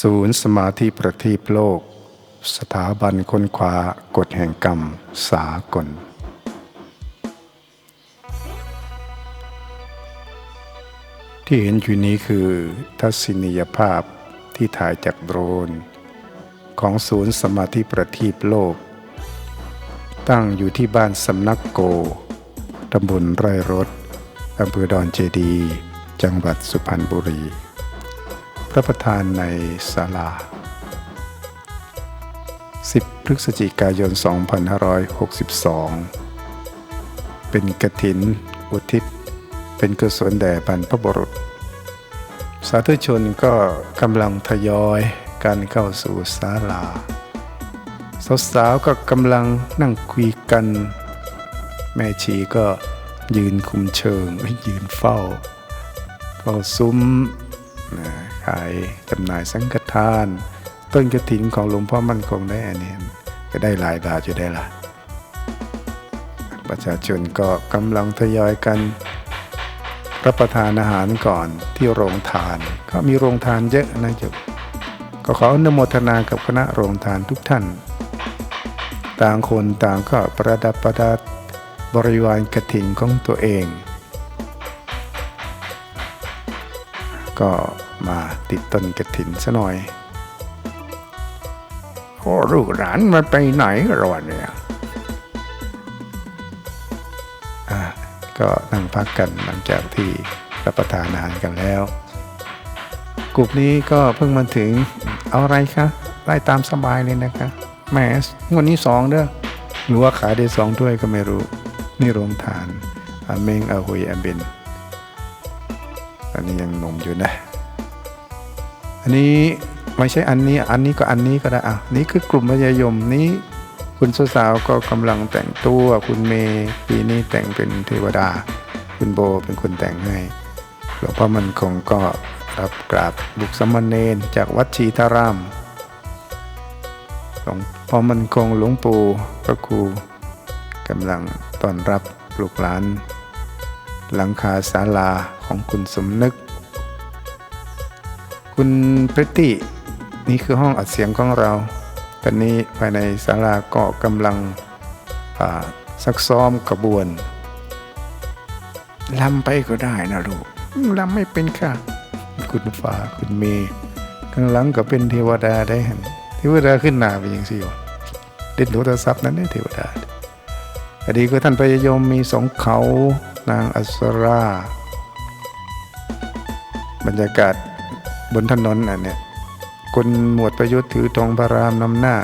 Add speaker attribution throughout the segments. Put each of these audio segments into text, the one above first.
Speaker 1: ศูนย์สมาธิประทีปโลก สถาบันค้นคว้ากฎแห่งกรรมสากล ที่เห็นอยู่นี้คือทัศนียภาพที่ถ่ายจากโดรน ของศูนย์สมาธิประทีปโลก ตั้งอยู่ที่บ้านสำนักโก ตำบลไร่รถอำเภอดอนเจดี จังหวัดสุพรรณบุรี ระประธานในศาลา 10 พฤศจิกายน 2562 เป็นกฐิน อุทิศ เป็นกุศลแด่บรรพบุรุษ สาธุชนก็กำลังทยอยการเข้าสู่ศาลา สาวๆก็กำลังนั่งคุยกัน แม่ชีก็ยืนคุมเชิงยืนเฝ้าเฝ้าซุ้มนะ ขายจำหน่ายสังฆทาน ต้นกระถินของหลวงพ่อมั่นคงได้อันนี้ก็ได้หลายบาทอยู่ได้ละประชาชนก็กำลังทยอยกัน รับประทานอาหารก่อนที่โรงทาน ก็มีโรงทานเยอะนะจุกก็ขออนุโมทนากับคณะโรงทานทุกท่าน ต่างคนต่างก็ประดับประดาบริวารกระถิ่นของตัวเอง ก็ มาติดต้นกระถิ่นซะหน่อยโอ้ลูกหลานมันไปไหนกันวะเนี่ยอะก็นั่งพักกันหลังจากที่รับประทานอาหารกันแล้ว กลุ่มนี้ก็เพิ่งมาถึงเอาอะไรคะไล่ตามสบายเลยนะคะแหมงวันนี้สองเด้อหรือว่าขายได้สองถ้วยก็ไม่รู้ นี่โรงทานอเมงอาหุยอเบนอันนี้ยังหนุ่มอยู่นะ อันนี้ไม่ใช่อันนี้อันนี้ก็อันนี้ก็ได้อะนี่คือกลุ่มพยายมนี้คุณสาวก็กำลังแต่งตัวคุณเมย์ปีนี้แต่งเป็นเทวดา คุณโบเป็นคนแต่งให้หลวงพ่อมันคงก็รับกราบบุกสมณเณรจากวัดชีทารามหลวงพ่อมันคงหลวงปู่พระครูกำลังต้อนรับลูกหลาน หลังคาศาลาของคุณสมนึก คุณพริตตี้นี่คือห้องอัดเสียงของเรา ตอนนี้ภายในศาลาก็กำลังซักซ้อมกระบวนลำไปก็ได้นะลูกอืมลำไม่เป็นค่ะ คุณฟ้าคุณเมย์ข้างหลังก็เป็นเทวดาได้เห็นเทวดาขึ้นหน้าไปอย่างสิวเด็ดโทรศัพท์นั้นเนี่ยเทวดาอดีก็ท่านพยยมมีสองเขานางอัสรา บรรยากาศ บนถนนอันเนี้ยคนหมวดประยุทธ์ถือธงพระรามนำหน้า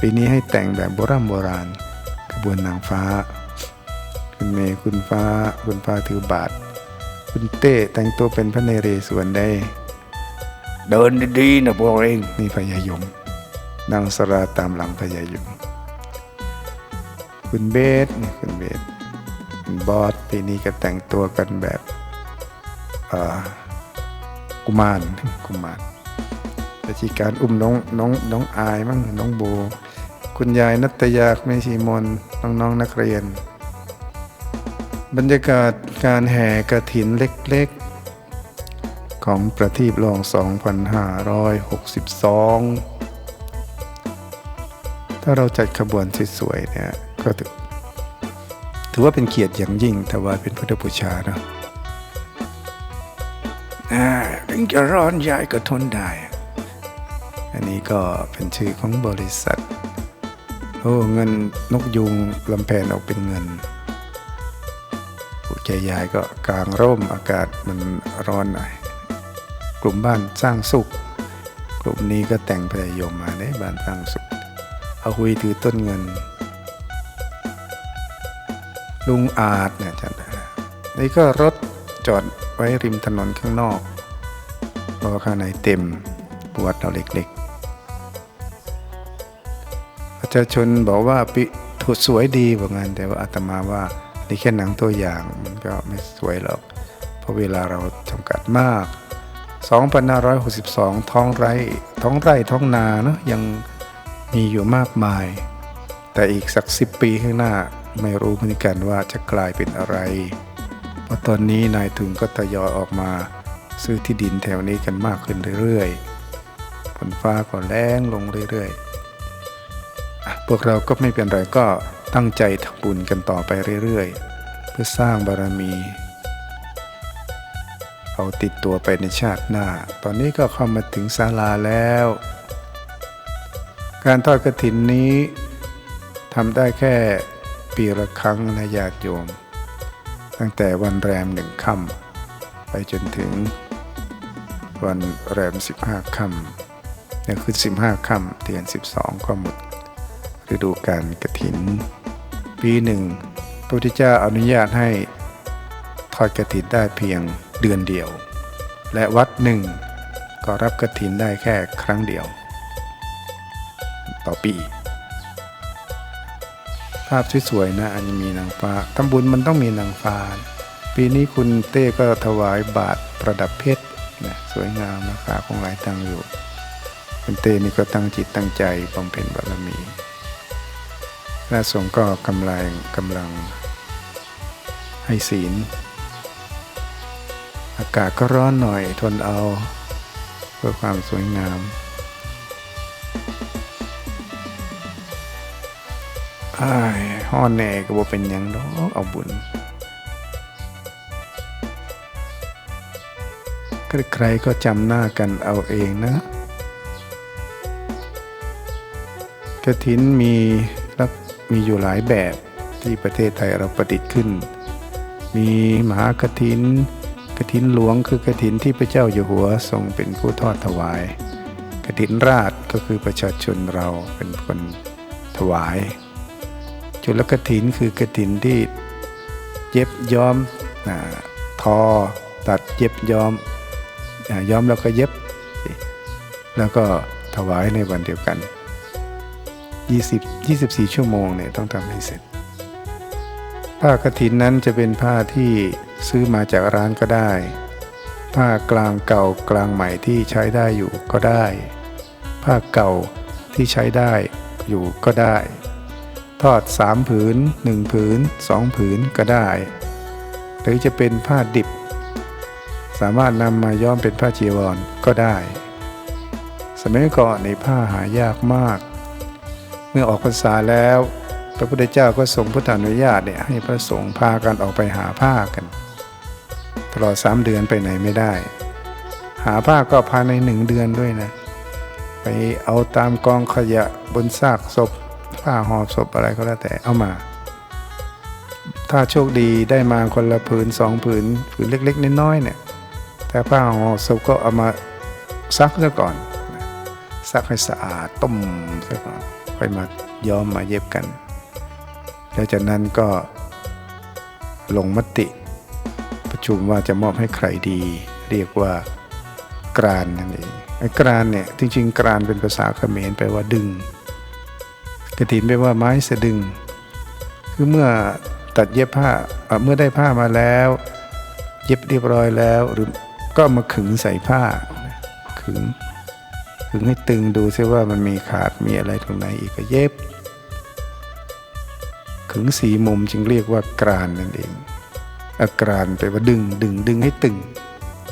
Speaker 1: ปีนี้ให้แต่งแบบโบราณโบราณขบวนนางฟ้า คุณเมย์คุณฟ้า คุณฟ้าถือบาท คุณเต้แต่งตัวเป็นพระเนเรศวรได้ เดินดีๆนะพวกเองนี่พญายมนางสราตามหลังพญายมคุณเบสคุณเบสคุณบอสปีนี้ก็แต่งตัวกันแบบอ่อ กุมารกุมารราชการอุ้มน้องน้องน้องอายมั่งน้องโบ คุณยายนัตยาแม่ชีมนน้องน้องนักเรียน บรรยากาศการแห่กระถินเล็กๆ ของประทีปลอง 2562 ถ้าเราจัดขบวนสวยๆเนี่ยก็ถือถือว่าเป็นเกียรติอย่างยิ่งถวายเป็นพุทธบูชาเนอะ ถึงจะร้อนยายก็ทนได้ อันนี้ก็เป็นชื่อของบริษัท โอ้เงินนกยูงลำแพนออกเป็นเงินผู้ใจยายก็กลางร่มอากาศมันร้อนหน่อย กลุ่มบ้านสร้างสุข กลุ่มนี้ก็แต่งพยายมมาในบ้านสร้างสุขเอาหุยถือต้นเงิน ลุงอาจเนี่ยจันนี่ก็รถจอด ไว้ริมถนนข้างนอกเพราะข้างในเต็มวัดเราเล็กๆ ประชาชนบอกว่าปิถูสวยดีว่างั้นแต่ว่าอาตมาว่านี่แค่หนังตัวอย่างมันก็ไม่สวยหรอก เพราะเวลาเราจำกัดมาก 2562 ท้องไร่ท้องไร่ท้องนาเนอะยังมีอยู่มากมาย แต่อีกสักสิบปีข้างหน้าไม่รู้เหมือนกันว่าจะกลายเป็นอะไร เพราะตอนนี้นายทุนก็ทยอยออกมาซื้อที่ดินแถวนี้กันมากขึ้นเรื่อยๆฝนฟ้าก็แรงลงเรื่อยๆพวกเราก็ไม่เป็นไรก็ตั้งใจทำบุญกันต่อไปเรื่อยๆ เพื่อสร้างบารมี เอาติดตัวไปในชาติหน้า ตอนนี้ก็เข้ามาถึงศาลาแล้ว การทอดกระถินนี้ทำได้แค่ปีละครั้งนะญาติโยม ตั้งแต่วันแรมหนึ่งค่ำไปจนถึงวันแรมสิบห้าค่ำเนี่ยคือสิบห้าค่ำเดือนสิบสองก็หมดฤดูการกระถิน ปีหนึ่งพระพุทธเจ้าอนุญาตให้ทอดกระถินได้เพียงเดือนเดียว และวัดหนึ่งก็รับกระถินได้แค่ครั้งเดียว ต่อปี ภาพสวยๆนะอันนี้มีนางฟ้าทำบุญมันต้องมีนางฟ้า ปีนี้คุณเต้ก็ถวายบาทประดับเพชรนะสวยงามราคาคงหลายตังอยู่ คุณเต้นี่ก็ตั้งจิตตั้งใจบำเพ็ญบารมีพระสงฆ์ก็กำลังกำลังให้ศีล อากาศก็ร้อนหน่อยทนเอา เพื่อความสวยงาม อ้ายฮ้อนแหน่ก็บ่เป็นหยังดอกเอาบุญใครๆก็จำหน้ากันเอาเองนะกระถินมีลักมีอยู่หลายแบบที่ประเทศไทยเราประดิษฐ์ขึ้น มีมหากฐินกฐินหลวงคือกฐินที่พระเจ้าอยู่หัวทรงเป็นผู้ทอดถวายกฐินราชก็คือประชาชนเราเป็นคนถวาย จุลกถินคือกถินที่เย็บย้อมอทอตัดเย็บย้อมอย้อมแล้วก็เย็บ แล้วก็ถวายในวันเดียวกัน 20 24 ชั่วโมงเนี่ยต้องทำให้เสร็จ ผ้ากถินนั้นจะเป็นผ้าที่ซื้อมาจากร้านก็ได้ ผ้ากลางเก่ากลางใหม่ที่ใช้ได้อยู่ก็ได้ ผ้าเก่าที่ใช้ได้อยู่ก็ได้ ทอดสามผืนหนึ่งผืนสองผืนก็ได้ หรือจะเป็นผ้าดิบ สามารถนำมาย้อมเป็นผ้าจีวรก็ได้ สมัยก่อนในผ้าหายากมาก เมื่อออกพรรษาแล้ว พระพุทธเจ้าก็ทรงพุทธานุญาตเนี่ยให้พระสงฆ์พากันออกไปหาผ้ากัน ตลอดสามเดือนไปไหนไม่ได้ หาผ้าก็ภายในหนึ่งเดือนด้วยนะ ไปเอาตามกองขยะบนซากศพ ผ้าห่อศพอะไรก็แล้วแต่เอามา ถ้าโชคดีได้มาคนละผืนสองผืนผืนเล็กๆน้อยๆเนี่ย แต่ผ้าห่อศพก็เอามาซักซะก่อน ซักให้สะอาดต้มซะก่อนค่อยมาย้อมมาเย็บกัน แล้วจากนั้นก็ลงมติ ประชุมว่าจะมอบให้ใครดี เรียกว่ากรานนั่นเองไอ้กรานเนี่ยจริงๆกรานเป็นภาษาเขมรแปลว่าดึง กระถินแปลว่าไม้สะดึง คือเมื่อตัดเย็บผ้าเมื่อได้ผ้ามาแล้ว เย็บเรียบร้อยแล้วหรือก็มาขึงใส่ผ้าขึงขึงให้ตึงดูซิว่ามันมีขาดมีอะไรตรงไหนอีกก็เย็บ ขึงสีมุมจึงเรียกว่ากรานนั่นเองอากรานแปลว่าดึงดึงดึงให้ตึง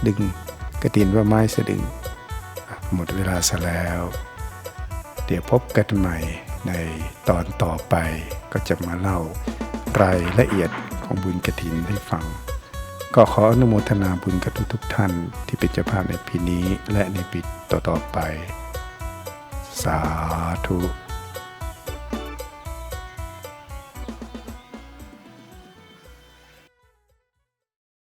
Speaker 1: ดึงกระถินว่าไม้สะดึง หมดเวลาซะแล้ว เดี๋ยวพบกันใหม่ ในตอนต่อไปก็จะมาเล่ารายละเอียดของบุญกระถินให้ฟัง ก็ขออนุโมทนาบุญกับทุกๆท่านที่เป็นเจ้าภาพในปีนี้และในปีต่อๆไป สาธุ